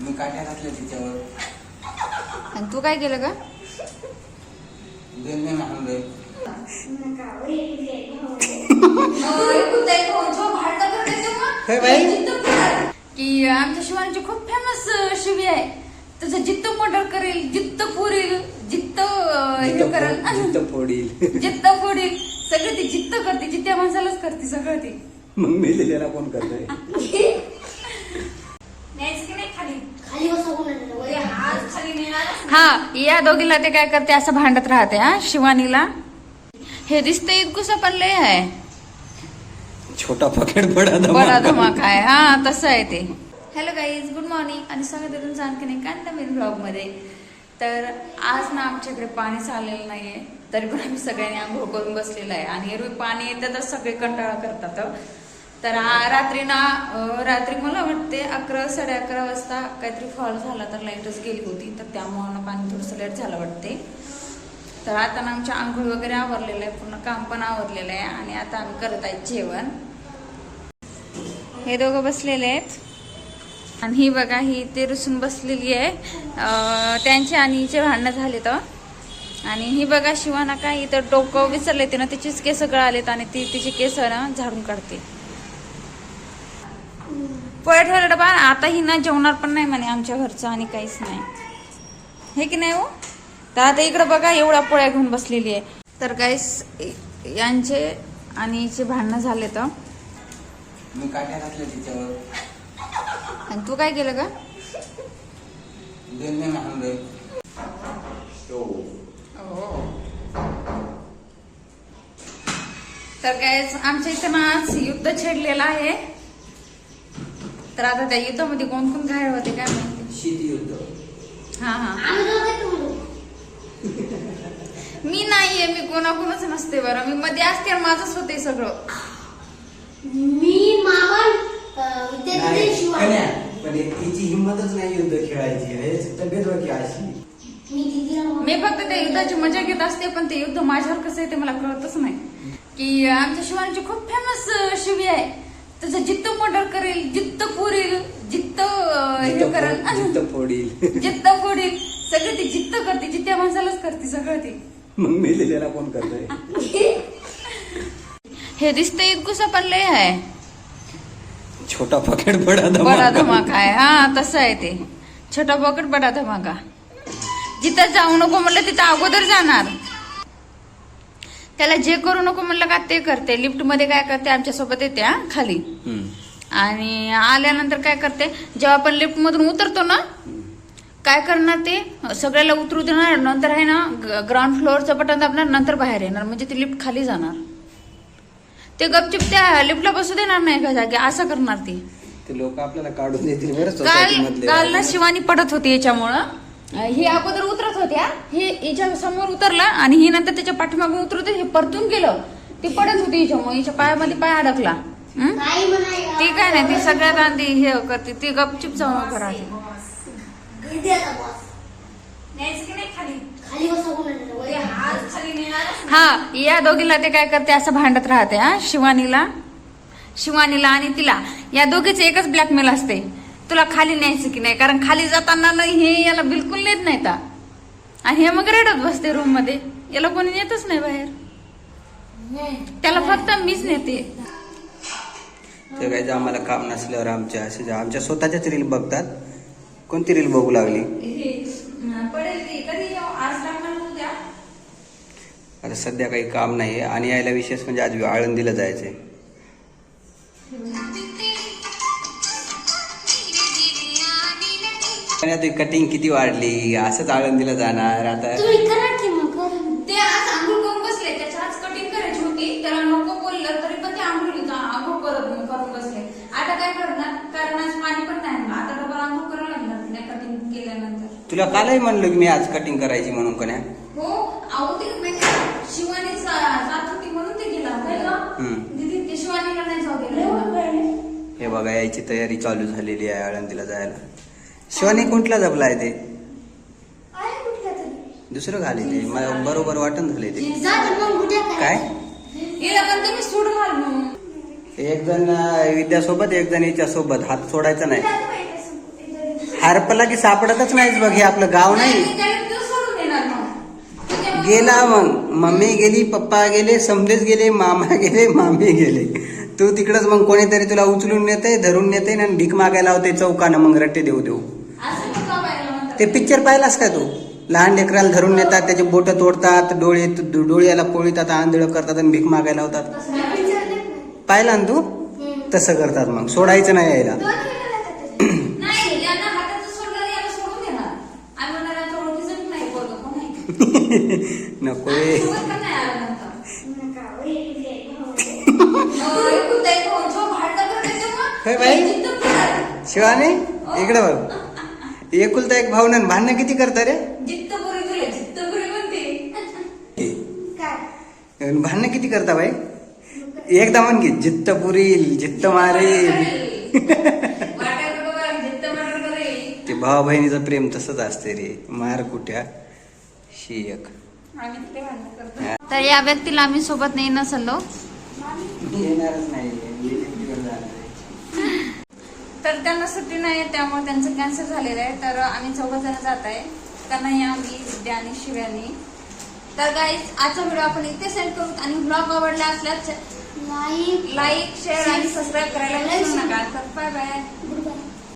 मी काट्या घातल्या तिच्यावर आणि तू काय केलं का दोन बाई? की आमच्या शिवांची खूप फेमस शिवी आहे. तुझं जित्त मर्डर करेल जित्त पुरील जित्त अं, हे जिथं करेल. फो- जिथं फोडील. जित्त फोडील. सगळं ती जित्त करते जित्त्या माणसालाच करते सगळं ती. मग मी लिहिलेला कोण करतोय की नाही खाली खाली बसा कोणाला वर या. आज खाली नेणारच हा या दोघीला ते काय करते असं भांडत राहते हा शिवानीला. हे दिसतंय इतकुसं पण लय आहे. छोटा पकेट बडा बडा धमाका. आहे हा तसं आहे ते. हॅलो गाईज गुड मॉर्निंग आणि स्वागत आहे तुमचं आणखीन एका नवीन ब्लॉगमध्ये तर आज ना आमच्याकडे पाणीच आलेलं नाहीये तरी पण आम्ही सगळ्यांनी आंघोळ करून बसलेलं आहे. आणि एरवी पाणी येतं तर सगळे कंटाळा करतात तर रात्री ना रात्री मला वाटते अकरा साडे अकरा वाजता काहीतरी फॉल झाला तर लाईटच गेली होती. तर त्यामुळं ना पाणी थोडंसं लेट झालं वाटते. तर आता ना आमच्या आंघोळ वगैरे आवरलेलं आहे. पूर्ण काम पण आवरलेलं आहे. आणि आता आम्ही करत आहेत जेवण. हे दोघं बसलेले आहेत. आणि ही बघा ही ते रुसून बसलेली आहे. त्यांचे आणि हिचे भांडणं झाले तर आणि ही बघा शिवाना काय इथं डोकं विसरले ते ना तिचेच केस गळालेत आणि ती तिचे केस ना झाडून काढते. पोळ्या ठेवला डबा आता ही ना जेवणार पण नाही म्हणे आमच्या घरचं आणि काहीच नाही. हे की नाही हो? तर आता इकडं बघा एवढ्या पोळ्या घेऊन बसलेली आहे. तर काहीच यांचे आणि हिचे भांडणं झाले तर? आणि तू काय केलं का दोन नाही म्हणलोय तर काय आमच्या इथं ना आज युद्ध छेडलेलं आहे. तर आता त्या युद्धामध्ये कोण कोण घायल होते काय माहिती? शीत युद्ध. हा हा. आम्ही दोघे तुम्ही मी नाहीये मी कोणाकोणच नसते बरं. मी मध्ये असते आणि माझंच होते सगळं. मी पण एक तिची हिंमतच नाही युद्ध खेळायची. हे तब्येत अशी. मामा- मी फक्त त्या युद्धाची मजा घेत असते पण ते युद्ध माझ्यावर कसं आहे ते मला कळतच नाही. की आमच्या शिवांची खूप फेमस शिवी आहे. तुझं जित्त मर्डर करेल जित्त पुरील जित्त हे करेल. जिथं फोडील. जित्त फोडील. सगळं ती जित्त करते जित्त्या माणसालाच करते सगळं ती. मग मी लिहिलेला कोण करतोय? हे दिसतंय इतकुसं पण लय आहे. छोटा पकेट बडा बडा धमाका. आहे. हा तसं आहे ते. छोटा पॉकेट बडा धमाका. जिथं जाऊ नको म्हणलं तिथं अगोदर जाणार. त्याला जे करू नको म्हणलं का ते करते. लिफ्टमध्ये काय करते आमच्यासोबत येते हा खाली. आणि आल्यानंतर काय करते जेव्हा आपण लिफ्ट मधून उतरतो ना काय करणार ते? सगळ्याला उतरू देणार नंतर आहे ना ग्राउंड फ्लोअरचं बटन दाबणार नंतर बाहेर येणार. म्हणजे ती लिफ्ट खाली जाणार. ते गपचिप त्या लिफ्टला बसू देणार नाही एका जागी? असं करणार ती. ते लोक आपल्याला काढून देतील काल. काल ना शिवानी पडत होती याच्यामुळं. ही अगोदर होत्या हे हिच्या समोर उतरला आणि ही नंतर त्याच्या पाठीमागून उतरत होती, हे परतून गेलं. ती पडत होती हिच्यामुळे हिच्या पायामध्ये पाय अडकला. हं? ती काय नाही ती सगळ्यात आधी हे करते ती गपचिप जाऊन करा. हा या दोघीला ते काय करते असं भांडत राहते हा शिवानीला. शिवानीला आणि तिला. या दोघीच एकच ब्लॅकमेल असते. तुला खाली न्यायचं की नाही? कारण खाली जाताना हे याला बिलकुल नेत नाही आणि हे मग रडत बसते रूममध्ये. याला कोणी नेतच नाही बाहेर. त्याला फक्त मीच नेते. ते काय जे आम्हाला काम नसल्यावर आमच्या असे जे आमच्या स्वतःच्याच रील बघतात. कोणती रील बघू लागली? आता सध्या काही काम नाहीये. आणि यायला विशेष म्हणजे आज आळंदीला जायचंय. आणि आता कटिंग किती वाढली? असंच आळंदीला जाणार. आता तुम्ही करा की मग. करा. ते आज आंघोळ करून बसले. त्याच्या आज कटिंग करायची होती. त्याला नको बोललं तरी पण ते आंघोळीचा आंघोळ करत करून बसले. आता काय करणार? कारण आज पाणी पण नाही ना. आता डबल आंघोळ करावं लागणार तिने कटिंग केल्यानंतर. तुला कालही म्हणलं की मी आज कटिंग करायची म्हणून कन्या हो. अहो ते म्हणजे शिवानी जा- जात होती म्हणून ते गेला होता. का? हम्म. दीदी ते शिवानीला नाही जाऊ दिलं. हे बघा यायची तयारी चालू झालेली आहे आळंदीला जायला. शिवानी कुठला जपला आहे ते. दुसरं घाले ते? मला बरोबर वाटण झाले ते. काय? एक जण विद्यासोबत एक जण हिच्या सोबत हात सोडायचा नाही. हरपला की सापडतच नाहीच बघ हे आपलं गाव नाही. गेला मग. मम्मी गेली पप्पा गेले समजेच गेले मामा गेले मामी गेले. तू तिकडच मग कोणीतरी तुला उचलून नेते धरून नेते आणि भीक मागायला होते चौकानं मग रट्टे देऊ देऊ. ते पिक्चर पाहिलास का तू? लहान लेकराला धरून नेतात त्याचे बोट तोडतात डोळे डोळ्याला पोळीतात आंधळ करतात आणि भीक मागायला होतात. पाहिला ना तू. तसं करतात मग. सोडायचं नाही यायला? नको हो, हे करणार. शिवाने इकडे बघ. एकुलता एक भावना भांडणं किती करता रे? जित्तपुरी तुला जित्तपुरी म्हणते. काय? भांडणं किती करता बाई? एकदा म्हण की जित्त पुरील जित्त मारेल. ते भावा बहिणीचं प्रेम तसंच असते रे. मार कुठ्या? शी एक. तर या व्यक्तीला आम्ही सोबत नाही नसलो येणारच नाही. तर त्यांना सुट्टी नाही त्यामुळे त्यांचं कॅन्सल झालेलं आहे. तर आम्ही चौघ जण जात आहे. कन्हैया मी विद्या आणि शिव्यानी. तर गाईज आजचा व्हिडिओ आपण इथे सेंड करू आणि ब्लॉग आवडला असल्यास नाही लाईक शेअर आणि सबस्क्राईब करायला विसरू नका. तर बाय बाय